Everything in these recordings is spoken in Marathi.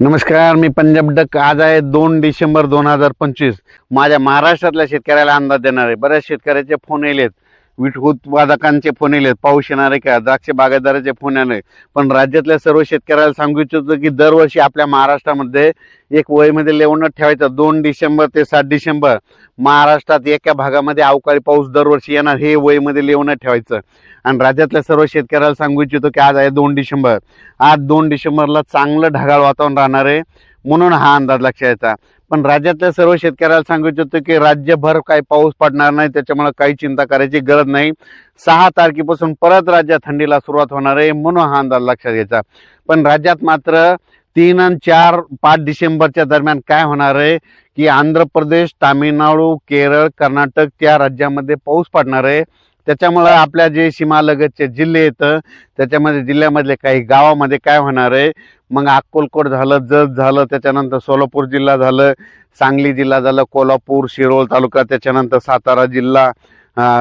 नमस्कार मी पंजाब डक. आज आहे दोन डिसेंबर दोन हजार पंचवीस. माझ्या महाराष्ट्रातल्या शेतकऱ्याला अंदाज देणार आहे. बऱ्याच शेतकऱ्याचे फोन येलेत वीट उत्पादकांचे फोन येलेत पाऊस येणार आहे का? द्राक्ष बागायतदाराचे फोन आले पण राज्यातल्या सर्व शेतकऱ्याला सांगू इच्छितो की दरवर्षी आपल्या महाराष्ट्रामध्ये एक वयमध्ये लेवणं ठेवायचं. दोन डिसेंबर ते सात डिसेंबर. महाराष्ट्रात एका भागामध्ये अवकाळी पाऊस दरवर्षी येणार. हे वयमध्ये लेवणं ठेवायचं. आणि राज्यातल्या सर्व शेतकऱ्याला सांगू इच्छितो की आज आहे दोन डिसेंबर. आज दोन डिसेंबरला चांगलं ढगाळ वातावरण राहणार आहे. म्हणून हा अंदाज लक्षात यायचा पण राज्यातल्या सर्व शेतकऱ्याला सांगू इच्छितो की राज्यभर काही पाऊस पडणार नाही त्याच्यामुळे काही चिंता करायची गरज नाही. सहा तारखेपासून परत राज्यात थंडीला सुरुवात होणार आहे म्हणून हा अंदाज लक्षात घ्यायचा. पण राज्यात मात्र तीन आणि चार पाच डिसेंबरच्या दरम्यान काय होणार आहे की आंध्र प्रदेश तामिळनाडू केरळ कर्नाटक त्या राज्यामध्ये पाऊस पडणार आहे. त्याच्यामुळं आपल्या जे सीमालगतचे जिल्हे येतं त्याच्यामध्ये जिल्ह्यामधले काही गावामध्ये काय होणार आहे? मग अक्कोलकोट झालं जत झालं त्याच्यानंतर सोलापूर जिल्हा झालं सांगली जिल्हा झालं कोल्हापूर शिरोळ तालुका त्याच्यानंतर सातारा जिल्हा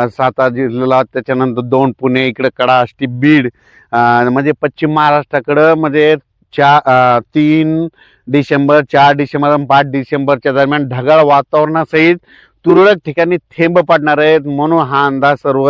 सातारा जिल्हा त्याच्यानंतर दोन पुणे इकडं कडा आष्टी बीड म्हणजे पश्चिम महाराष्ट्राकडं म्हणजे चा तीन डिसेंबर चार डिसेंबर आणि पाच डिसेंबरच्या दरम्यान ढगाळ वातावरणासहित तुरळक ठिकाणी थेंब पडणार आहेत म्हणून हा अंदाज सर्व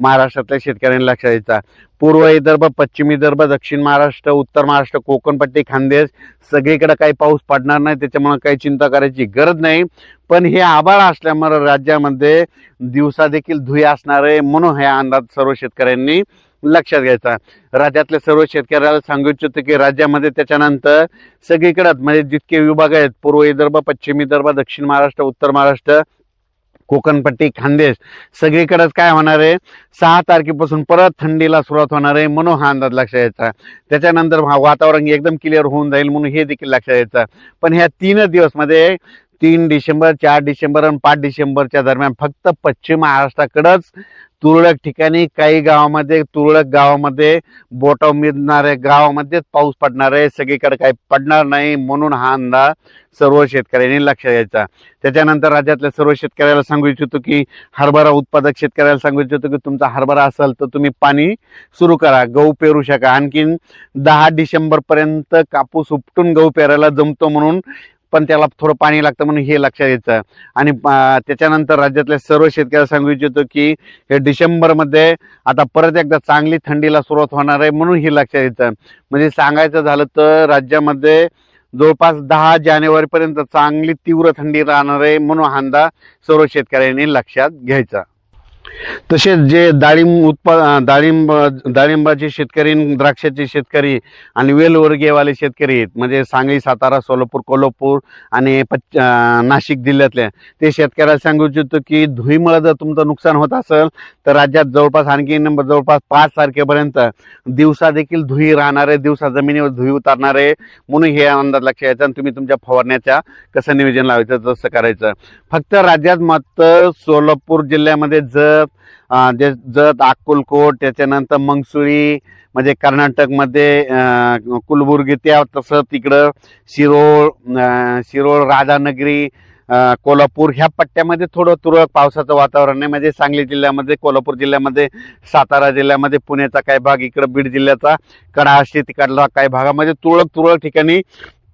महाराष्ट्रातल्या शेतकऱ्यांनी लक्षात द्यायचा पूर्व विदर्भ पश्चिम विदर्भ दक्षिण महाराष्ट्र उत्तर महाराष्ट्र कोकणपट्टी खानदेश सगळीकडे काही पाऊस पडणार नाही त्याच्यामुळे काही चिंता करायची गरज नाही. पण हे आभाळ असल्यामुळे राज्यामध्ये दिवसा देखील धुई असणार आहे म्हणून हे अंदाज सर्व शेतकऱ्यांनी लक्षात घ्यायचा. राज्यातल्या सर्व शेतकऱ्याला सांगू इच्छितो की राज्यामध्ये त्याच्यानंतर सगळीकडे म्हणजे जितके विभाग आहेत पूर्व विदर्भ पश्चिम विदर्भ दक्षिण महाराष्ट्र उत्तर महाराष्ट्र कोकणपट्टी खानदेश. सगळीकडेच काय होणार आहे? सहा तारखेपासून परत थंडीला सुरुवात होणार आहे म्हणून हा अंदाज लक्षात यायचा. त्याच्यानंतर वातावरण एकदम क्लिअर होऊन जाईल म्हणून हे देखील लक्षात यायचं. पण ह्या तीनच दिवसमध्ये तीन डिसेंबर चार डिसेंबर आणि पाच डिसेंबरच्या दरम्यान फक्त पश्चिम महाराष्ट्राकडंच तुरळक ठिकाणी काही गावामध्ये तुरळक गावामध्ये बोटाव मिळणाऱ्या गावामध्येच पाऊस पडणार आहे. सगळीकडे काही पडणार नाही म्हणून हा अंदाज सर्व शेतकऱ्यांनी लक्ष द्यायचा त्याच्यानंतर राज्यातल्या सर्व शेतकऱ्याला सांगू इच्छितो की हरभरा उत्पादक शेतकऱ्याला सांगू इच्छितो की तुमचा हरभरा असेल तर तुम्ही पाणी सुरू करा गहू पेरू शका आणखीन दहा डिसेंबरपर्यंत कापूस उपटून गहू पेरायला जमतो म्हणून पण त्याला थोडं पाणी लागतं म्हणून हे लक्षात यायचं आणि त्याच्यानंतर राज्यातल्या सर्व शेतकऱ्याला सांगू इच्छितो की हे डिसेंबरमध्ये आता परत एकदा चांगली थंडीला सुरुवात होणार आहे म्हणून हे लक्षात यायचं म्हणजे सांगायचं झालं तर राज्यामध्ये जवळपास दहा जानेवारीपर्यंत चांगली तीव्र थंडी राहणार आहे म्हणून हा अंदाज सर्व शेतकऱ्यांनी लक्षात घ्यायचा. तसेच जे डाळिंब उत्पा डाळिंब डाळिंबाचे शेतकरी द्राक्षाचे शेतकरी आणि वेलवर्गीयवाले शेतकरी आहेत. म्हणजे सांगली सातारा सोलापूर कोल्हापूर आणि पच नाशिक जिल्ह्यातल्या ते शेतकऱ्याला सांगू इच्छितो की धुईमुळं जर तुमचं नुकसान होत असेल तर राज्यात जवळपास आणखी नंबर जवळपास पाच तारखेपर्यंत दिवसा देखील धुई राहणार आहे दिवसा जमिनीवर धुई उतारणार आहे म्हणून हे अंदाज लक्ष यायचा आणि तुम्ही तुमच्या फवारण्याच्या कसं नियोजन लावायचं तसं करायचं. फक्त राज्यात मात्र सोलापूर जिल्ह्यामध्ये जर जे जत अक्कलकोट त्याच्यानंतर मंगसुळी म्हणजे कर्नाटकमध्ये कुलबुर्गी त्या तसं तिकडं शिरोळ शिरोळ राधानगरी कोल्हापूर ह्या पट्ट्यामध्ये थोडं तुरळक पावसाचं वातावरण आहे. म्हणजे सांगली जिल्ह्यामध्ये कोल्हापूर जिल्ह्यामध्ये सातारा जिल्ह्यामध्ये पुण्याचा काही भाग इकडं बीड जिल्ह्याचा कडाशी तिकडला काही भागामध्ये तुरळक तुरळक ठिकाणी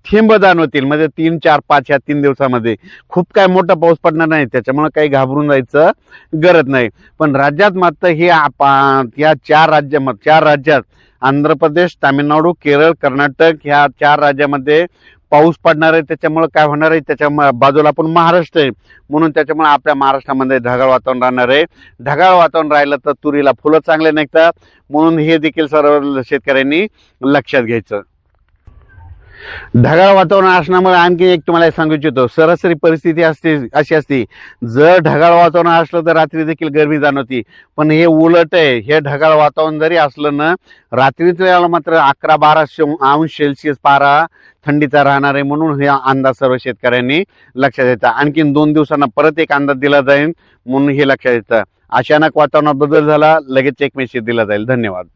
थेंब जाणवतील म्हणजे तीन चार पाच ह्या तीन दिवसामध्ये. खूप काय मोठा पाऊस पडणार नाही. त्याच्यामुळे काही घाबरून जायचं गरज नाही. पण राज्यात मात्र हे या चार राज्य चार राज्यात आंध्र प्रदेश तामिळनाडू केरळ कर्नाटक ह्या चार राज्यामध्ये पाऊस पडणार आहे. त्याच्यामुळे काय होणार आहे? त्याच्या बाजूला पण महाराष्ट्र आहे. म्हणून त्याच्यामुळे आपल्या महाराष्ट्रामध्ये ढगाळ वातावरण राहणार आहे. ढगाळ वातावरण राहिलं तर तुरीला फुलं चांगले निघतात. म्हणून हे देखील सर्व शेतकऱ्यांनी लक्षात घ्यायचं. ढगाळ वातावरण असण्यामुळे आणखी एक तुम्हाला सांगू इच्छितो सरासरी परिस्थिती असते अशी असते जर ढगाळ वातावरण असलं तर रात्री देखील गरमी जाणवती. पण हे उलट आहे हे ढगाळ वातावरण जरी असलं ना रात्रीत वेळेला मात्र अकरा बारा अंश सेल्सिअस पारा थंडीचा राहणार आहे म्हणून हे अंदाज सर्व शेतकऱ्यांनी लक्षात द्यायचा आणखीन दोन दिवसांना परत एक अंदाज दिला जाईल म्हणून हे लक्षात द्यायचं अचानक वातावरणात बदल झाला लगेच एक मेसेज दिला जाईल. धन्यवाद.